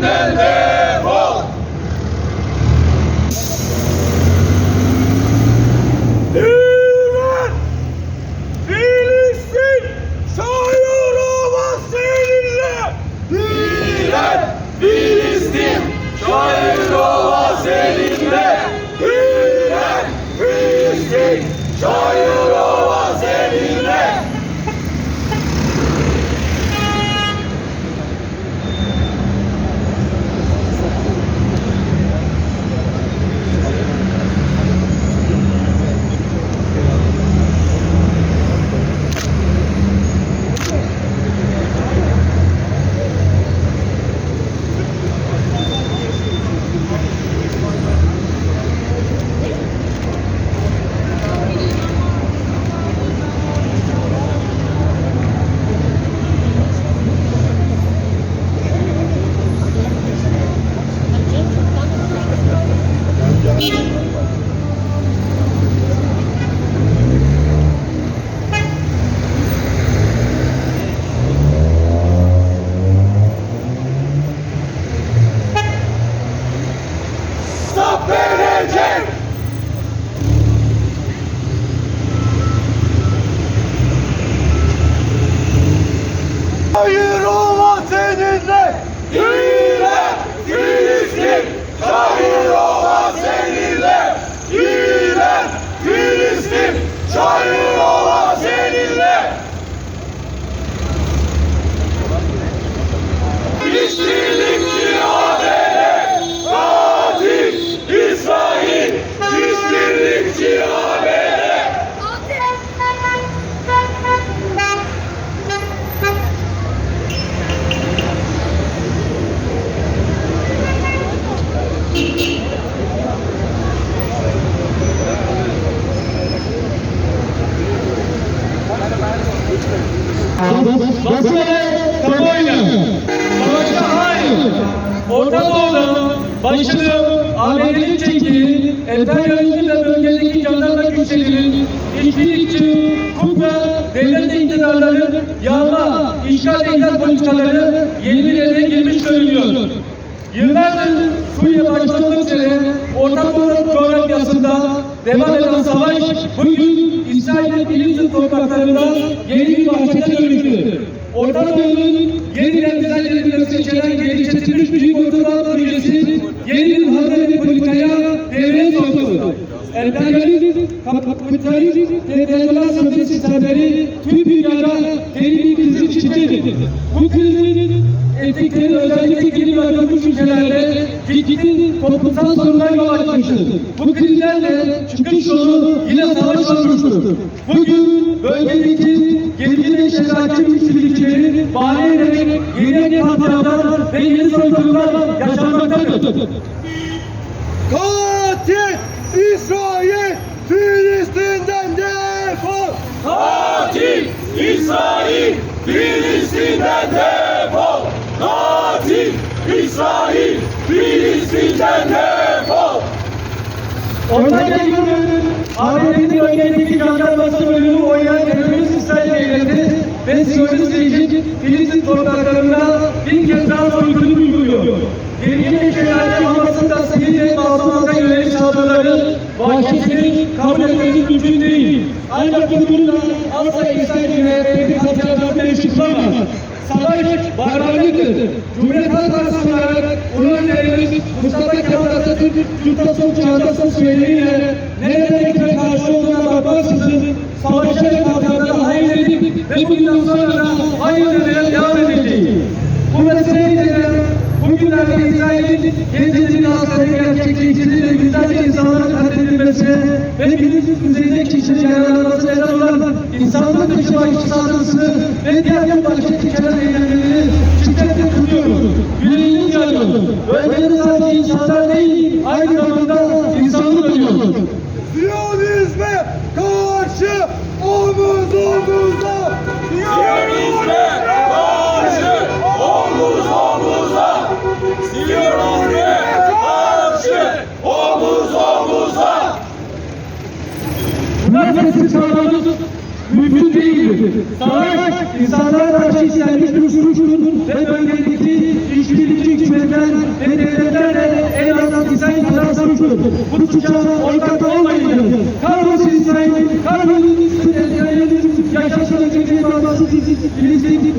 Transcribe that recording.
Filistin'den Yeah. Orta Doğu'da başını ABD'nin çektiği emperyalizm ve bölgedeki jandarma güçlerinin işbirlikçi, kukla, devlet iktidarları, yağma, işgal engel politikaları yenilerine girmiş görünüyor. Yıllardır Suriye başta olmak üzere Orta Doğu coğrafyasında devam eden savaş bugün İsrail ve Filistin topraklarında yeni bir vahşete dönüştü. Orta Doğu'nun Emperyalizm, kapitalizm ve federal sistemleri tüm dünyada deli bir kriz içindedir. Bu krizin etikleri özellikle geri bırakılmış ülkelerde ciddi toplumsal sorunlar yol açmıştır. Bu krizlerle çıkış yolu yine savaş olmuştur. Bugün bölgedeki gerici ve şerakçı güçlülükleri bahane ederek yeni katliamlar ve yeni soykırımlar yaşanmaktadır. İsrail, Filistin'den defol. Katil İsrail Filistin'den defol. Katil İsrail Filistin'den defol. Orta Doğu'nun ABD'nin bölgedeki jandarması bölümü oynayan terörist İsrail devleti ve Siyonist rejim Filistin topraklarında bir kez daha soykırım uyguluyor. Ve şeriatçı Hamas'ın da sivil ve masumlara yönelik saldırıları vahşetini kabul etmemiz mümkün değil. Ancak bu durumda asla İsrail Cumhuriyeti bir katliamdan eşitlemez. Savaş barbarlıktır. Cumhuriyet Halk Partisi olarak ulu önderimiz Mustafa Kemal Atatürk Cumhurbaşkanı Çağdaş'ın söylediğiyle nerede hükme karşı olduğuna bakmaksızın savaşa ve katliamlara hayır dedik ve bundan sonra hayır devam edeceğiz. Bu meseleyi de bugünlerde İsrail'in Gece'nin askerleri gerçekleştirdiği ve yüzlerce insanların katledilmesi ve bilinçsiz düzeyde kişinin yaralanması neden olan insanlık dışı vahşi saldırısını ve diğer vahşet içeren eylemlerini şiddetle kınıyoruz. Yüreğimiz yanıyor. Bölgede sadece insanlar değil, aynı zamanda hareketi çağırmanız mümkün değildir. Savaş, insanlara karşı istenmiş bir suçtur ve bölgedeki işbirlikçi hükümetler ve devletlerle en azından İsrail kadar suçtur. Bu suçlara ortak olmayın. Kahrolsun İsrail, kahrolsun İsrail'in yaşasın Filistin